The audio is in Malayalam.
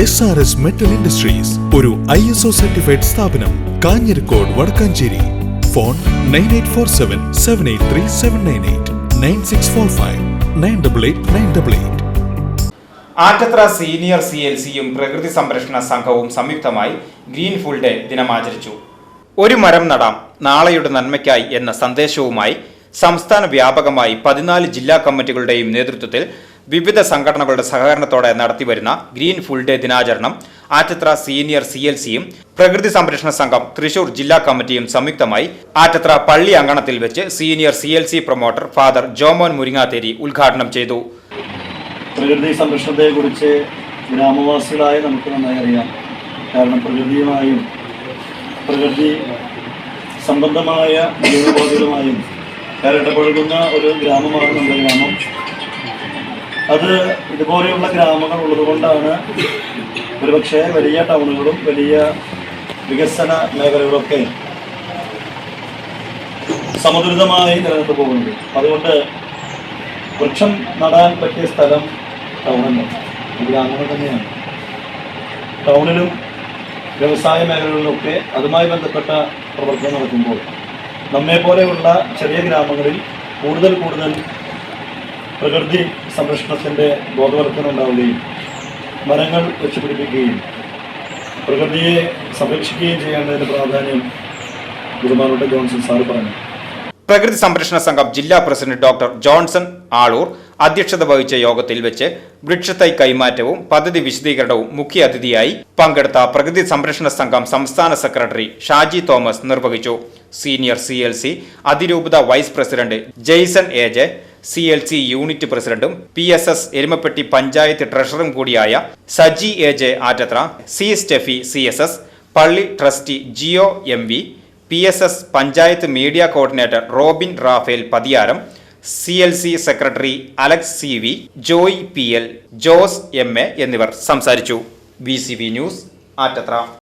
S R S metal industries ഒരു ഐ എസ് ഒ സർട്ടിഫൈഡ് സ്ഥാപനം Kanjirakode Vadakkanchery. Phone nine eight four seven seven eight three seven nine eight nine six four five nine double eight nine double eight Attathra senior C L സിയും പ്രകൃതി സംരക്ഷണ സംഘവും സംയുക്തമായി ഗ്രീൻ ഫുൾ ഡേ ദിനമാചരിച്ചു. ഒരു മരം നടാം നാളെയുടെ നന്മയ്ക്കായി എന്ന സന്ദേശവുമായി സംസ്ഥാന വ്യാപകമായി പതിനാല് ജില്ലാ കമ്മിറ്റികളുടെയും നേതൃത്വത്തിൽ വിവിധ സംഘടനകളുടെ സഹകരണത്തോടെ നടത്തിവരുന്ന ഗ്രീൻ ഫുൾ ഡേ ദിനാചരണം ആറ്റത്ര സീനിയർ സി എൽ സിയും പ്രകൃതി സംരക്ഷണ സംഘം തൃശൂർ ജില്ലാ കമ്മിറ്റിയും സംയുക്തമായി ആറ്റത്ര പള്ളി അങ്കണത്തിൽ വെച്ച് senior C L C promoter father Jomon Muringathery ഉദ്ഘാടനം ചെയ്തു. പ്രകൃതി സംരക്ഷണത്തെക്കുറിച്ച് ഗ്രാമവാസികളായ നമുക്ക് നന്നായി അറിയാം. കാരണം പ്രകൃതിയുമായും പ്രകൃതി സംബന്ധമായ ജീവബോധികളുമായും ഇടപഴകുന്ന ഒരു ഗ്രാമമാണ് നമ്മുടെ ഗ്രാമം. അത് ഇതുപോലെയുള്ള ഗ്രാമങ്ങൾ ഉള്ളതുകൊണ്ടാണ് ഒരുപക്ഷെ വലിയ ടൗണുകളും വലിയ വികസന മേഖലകളൊക്കെ സമതുലിതമായി നിലനിന്ന് പോകുന്നത്. അതുകൊണ്ട് വൃക്ഷം നടാൻ പറ്റിയ സ്ഥലം ടൗണല്ല. ഗ്രാമങ്ങൾ തന്നെയാണ്. ടൗണിലും വ്യവസായ മേഖലകളിലൊക്കെ അതുമായി ബന്ധപ്പെട്ട പ്രവർത്തനം നടക്കുമ്പോൾ നമ്മെ പോലെയുള്ള ചെറിയ ഗ്രാമങ്ങളിൽ കൂടുതൽ കൂടുതൽ പ്രകൃതി സംരക്ഷണത്തിന്റെ ബോധവൽക്കരണം ഉണ്ടാവുകയും മരങ്ങൾ വെച്ചുപിടിപ്പിക്കുകയും പ്രകൃതിയെ സംരക്ഷിക്കുകയും ചെയ്യേണ്ടതിന്റെ പ്രാധാന്യം ഗുരുമാനോട്ട് ജോൺസൺ സാർ പറഞ്ഞു. പ്രകൃതി സംരക്ഷണ സംഘം ജില്ലാ പ്രസിഡന്റ് ഡോക്ടർ ജോൺസൺ ആളൂർ അധ്യക്ഷത വഹിച്ച യോഗത്തിൽ വെച്ച് വൃക്ഷത്തൈ കൈമാറ്റവും പദ്ധതി വിശദീകരണവും മുഖ്യ അതിഥിയായി പങ്കെടുത്ത പ്രകൃതി സംരക്ഷണ സംഘം സംസ്ഥാന സെക്രട്ടറി ഷാജി തോമസ് നിർവഹിച്ചു. സീനിയർ സി അതിരൂപത vice president Jaison A J C L C unit പ്രസിഡന്റും P S S Erumapetty panchayat ട്രഷററും കൂടിയായ Saji A J Attathra C Steffi C S S പള്ളി trustee Jio M V P S S panchayat media coordinator Robin Raphael Pathiyaram C L C secretary Alex C V Joy P L Jose M A എന്നിവർ സംസാരിച്ചു. B C B news Attathra.